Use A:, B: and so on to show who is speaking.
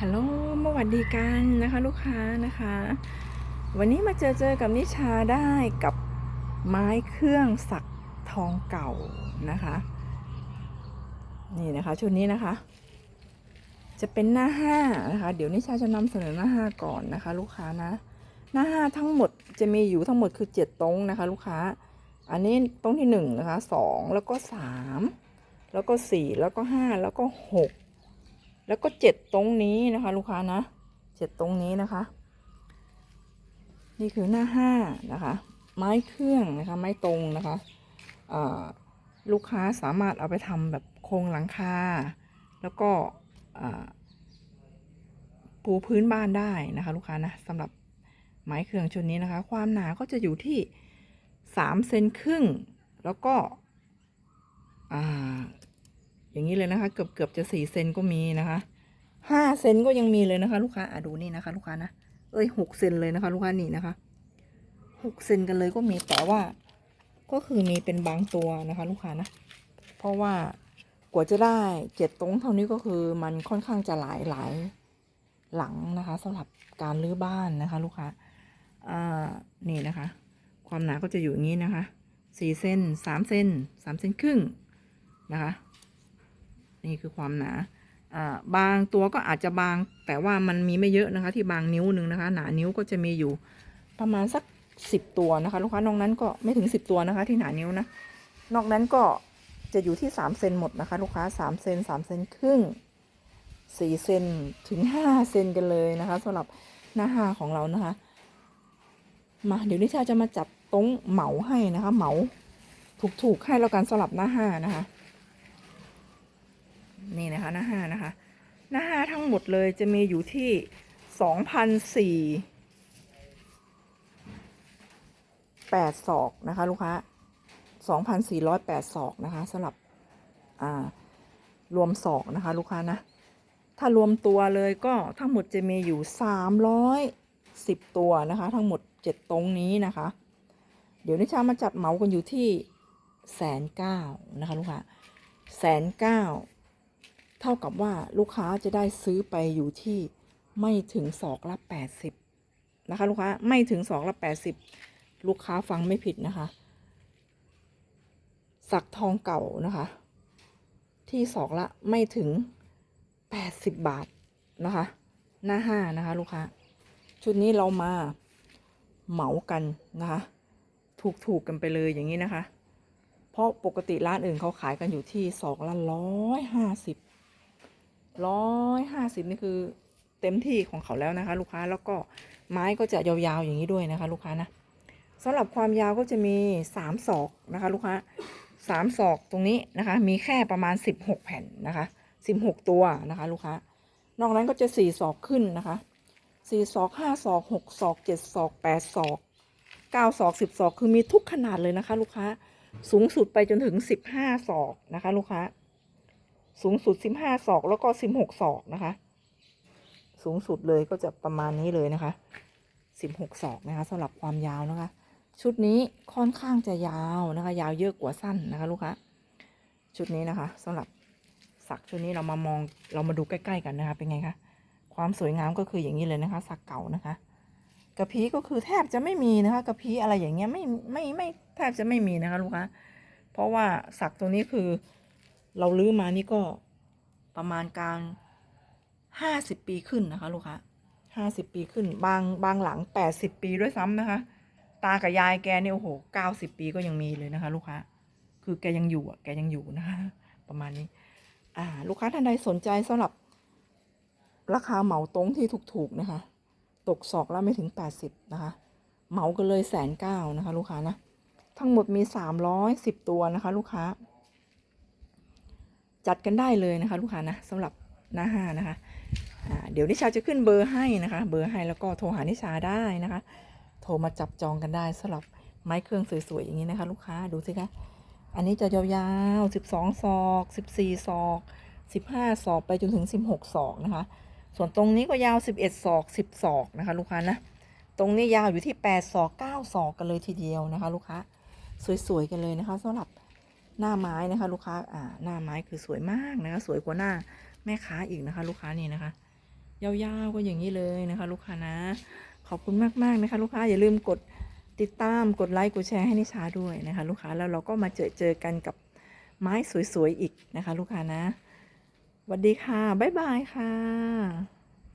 A: ฮัลโหลมาหวัดดีกันนะคะลูกค้านะคะ วันนี้มาเจอเจอกับนิชาได้กับไม้เครื่องสักทองเก่านะคะ นี่นะคะชุดนี้นะคะ จะเป็นหน้าห้านะคะ เดี๋ยวนิชาจะนำเสนอหน้าห้าก่อนนะคะ ลูกค้านะ หน้าห้าทั้งหมดจะมีอยู่ทั้งหมดคือเจ็ดตรงนะคะ ลูกค้า อันนี้ตรงที่หนึ่งนะคะสองแล้วก็สามแล้วก็สี่แล้วก็ห้าแล้วก็หก แล้วก็เจ็ดตรงนี้นะคะ ลูกค้านะเจ็ดตรงนี้นะคะ นี่คือหน้าห้านะคะ ไม้เครื่องนะคะ ไม้ตรงนะคะลูกค้าสามารถเอาไปทำแบบโครงหลังคา แล้วก็ปูพื้นบ้านได้นะคะ ลูกค้านะสำหรับไม้เครื่องชุดนี้นะคะ ความหนาก็จะอยู่ที่สามเซนครึ่ง แล้วก็ อย่างนี้เลยนะคะ เกือบเกือบจะสี่เซนก็มีนะคะห้าเซนก็ยังมีเลยนะคะ ลูกค้าอะดูนี่นะคะ ลูกค้านะเอ้ยหกเซนเลยนะคะ ลูกค้านี่นะคะหกเซนกันเลยก็มีแต่ว่า ก็คือมีเป็นบางตัวนะคะ ลูกค้านะเพราะว่ากว่าจะได้เจ็ดตรงเท่านี้ก็คือมันค่อนข้างจะหลายหลายหลังนะคะสำหรับการรื้อบ้านนะคะ ลูกค้าอ่านี่นะคะ ความหนาก็จะอยู่อย่างนี้นะคะสี่เซนสามเซนสามเซนครึ่งนะคะ นี่คือความหนาอ่าบางตัวก็อาจจะบาง แต่ว่ามันมีไม่เยอะนะคะ ที่บางนิ้วหนึ่งนะคะ หนานิ้วก็จะมีอยู่ประมาณสักสิบตัวนะคะลูกค้านอกนั้นก็ไม่ถึงสิบตัวนะคะ ที่หนานิ้วนะนอกนั้นก็จะอยู่ที่สามเซนหมดนะคะ ลูกค้าสามเซนสามเซนครึ่งสี่เซนถึงห้าเซนกันเลยนะคะสำหรับหน้าห้าของเรานะคะ มาเดี๋ยวนิชาจะมาจับตรงเหมาให้นะคะ เหมาถูกๆให้แล้วกันสำหรับหน้าห้านะคะ นี่นะคะหน้าห้านะคะ หน้าห้าทั้งหมดเลยจะมีอยู่ที่สองพันสี่แปดศอกนะคะลูกค้าสองพันสี่ร้อยแปดศอกนะคะสำหรับอ่ารวมศอกนะคะลูกค้านะถ้ารวมตัวเลยก็ทั้งหมดจะมีอยู่สามร้อยสิบตัวนะคะ ทั้งหมดเจ็ดตรงนี้นะคะ เดี๋ยวนิชามาจัดเหมากันอยู่ที่แสนเก้านะคะลูกค้าแสนเก้า เท่ากับว่าลูกค้าจะได้ซื้อไปอยู่ที่ไม่ถึงศอกละแปดสิบนะคะลูกค้าไม่ถึงศอกละแปดสิบลูกค้าฟังไม่ผิดนะคะ สักทองเก่านะคะ ที่ศอกละไม่ถึงแปดสิบบาทนะคะ หน้าห้านะคะ ลูกค้า ชุดนี้เรามาเหมากันนะคะ ถูกๆกันไปเลยอย่างนี้นะคะ เพราะปกติร้านอื่นเขาขายกันอยู่ที่สองละร้อยห้าสิบ ร้อยห้าสิบนี่คือเต็มที่ของเขาแล้วนะคะ ลูกค้าแล้วก็ไม้ก็จะยาวๆอย่างนี้ด้วยนะคะ ลูกค้านะสำหรับความยาวก็จะมีสามศอกนะคะ ลูกค้าสามศอกตรงนี้นะคะ มีแค่ประมาณสิบหกแผ่นนะคะสิบหกตัวนะคะ ลูกค้านอกนั้นก็จะสี่ศอกขึ้นนะคะสี่ศอกห้าศอกหกศอกเจ็ดศอกแปดศอกเก้าศอกสิบศอกคือมีทุกขนาดเลยนะคะ ลูกค้าสูงสุดไปจนถึงสิบห้าศอกนะคะ ลูกค้า สูงสุดสิบห้าศอกแล้วก็สิบหกศอกนะคะ สูงสุดเลยก็จะประมาณนี้เลยนะคะสิบหกศอกนะคะสำหรับความยาวนะคะ ชุดนี้ค่อนข้างจะยาวนะคะ ยาวเยอะกว่าสั้นนะคะ ลูกค้าชุดนี้นะคะสำหรับสักชุดนี้เรามามองเรามาดูใกล้ ๆ กันนะคะ เป็นไงคะความสวยงามก็คืออย่างนี้เลยนะคะ สักเก่านะคะกระพี้ก็คือแทบจะไม่มีนะคะกระพี้อะไรอย่างเงี้ยไม่ไม่ไม่แทบจะไม่มีนะคะ ลูกค้าเพราะว่าสักตัวนี้คือ เราลื้อมานี่ก็ประมาณกลางห้าสิบปีขึ้นนะคะ ลูกค้าห้าสิบปีขึ้น บางบางหลังแปดสิบปีด้วยซ้ำนะคะ ตากับยายแกเนี่ยโอ้โหเก้าสิบปีก็ยังมีเลยนะคะ ลูกค้าคือแกยังอยู่อะแกยังอยู่นะคะ ประมาณนี้ อ่า ลูกค้าท่านใดสนใจสำหรับ ราคาเหมาตรงที่ถูกๆนะคะ ตกศอกละไม่ถึงแปดสิบนะคะ เหมากันเลยแสนเก้านะคะ ลูกค้านะทั้งหมดมีสามร้อยสิบตัวนะคะ ลูกค้า จัดกันได้เลยนะคะลูกค้านะสำหรับหน้าห้านะคะเดี๋ยวนิชาจะขึ้นเบอร์ให้นะคะ เบอร์ให้แล้วก็โทรหานิชาได้นะคะ โทรมาจับจองกันได้สำหรับไม้เครื่องสวยๆอย่างนี้นะคะ ลูกค้าดูสิคะอันนี้จะยาวๆ 12 ศอก 14 ศอก 15 ศอกไปจนถึง 16 ศอกนะคะ ส่วนตรงนี้ก็ยาว 11 ศอก 10 ศอกนะคะ ลูกค้านะ ตรงนี้ยาวอยู่ที่ 8 ศอก 9 ศอกกันเลยทีเดียวนะคะ ลูกค้า สวยๆกันเลยนะคะสำหรับ หน้าไม้นะคะลูกค้าอ่าหน้าไม้คือสวยมากนะคะ สวยกว่าหน้าแม่ค้าอีกนะคะ ลูกค้านี่นะคะ ยาวๆก็อย่างนี้เลยนะคะ ลูกค้านะ ขอบคุณมากๆนะคะ ลูกค้าอย่าลืมกดติดตามกดไลค์กดแชร์ให้นิชาด้วยนะคะ ลูกค้าแล้วเราก็มาเจอเจอกันกับไม้สวยๆอีกนะคะ ลูกค้านะสวัสดีค่ะบ๊ายบายค่ะ